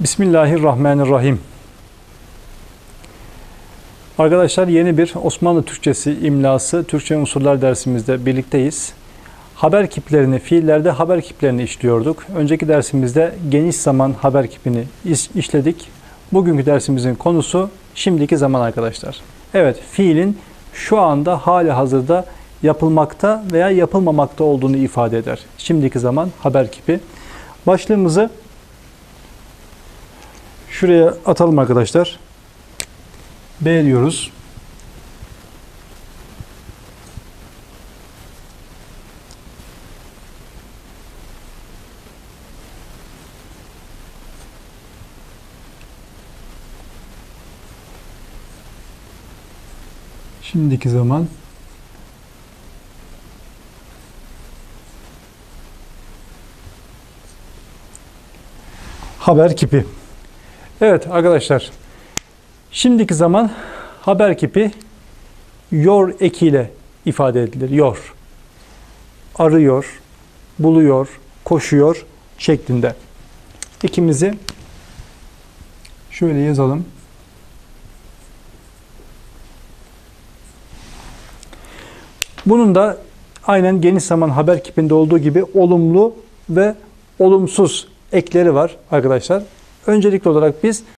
Bismillahirrahmanirrahim. Arkadaşlar yeni bir Osmanlı Türkçesi imlası Türkçe unsurlar dersimizde birlikteyiz. Haber kiplerini, fiillerde haber kiplerini işliyorduk. Önceki dersimizde geniş zaman haber kipini iş- işledik. Bugünkü dersimizin konusu şimdiki zaman arkadaşlar. Evet, fiilin şu anda hali hazırda yapılmakta veya yapılmamakta olduğunu ifade eder. Şimdiki zaman haber kipi. Başlığımızı Şuraya atalım arkadaşlar. B diyoruz. Şimdiki zaman haber kipi. Evet arkadaşlar. Şimdiki zaman haber kipi yor ekiyle ifade edilir. Yor. Arıyor, buluyor, koşuyor şeklinde. Ekimizi şöyle yazalım. Bunun da aynen geniş zaman haber kipinde olduğu gibi olumlu ve olumsuz ekleri var arkadaşlar. Öncelikli olarak biz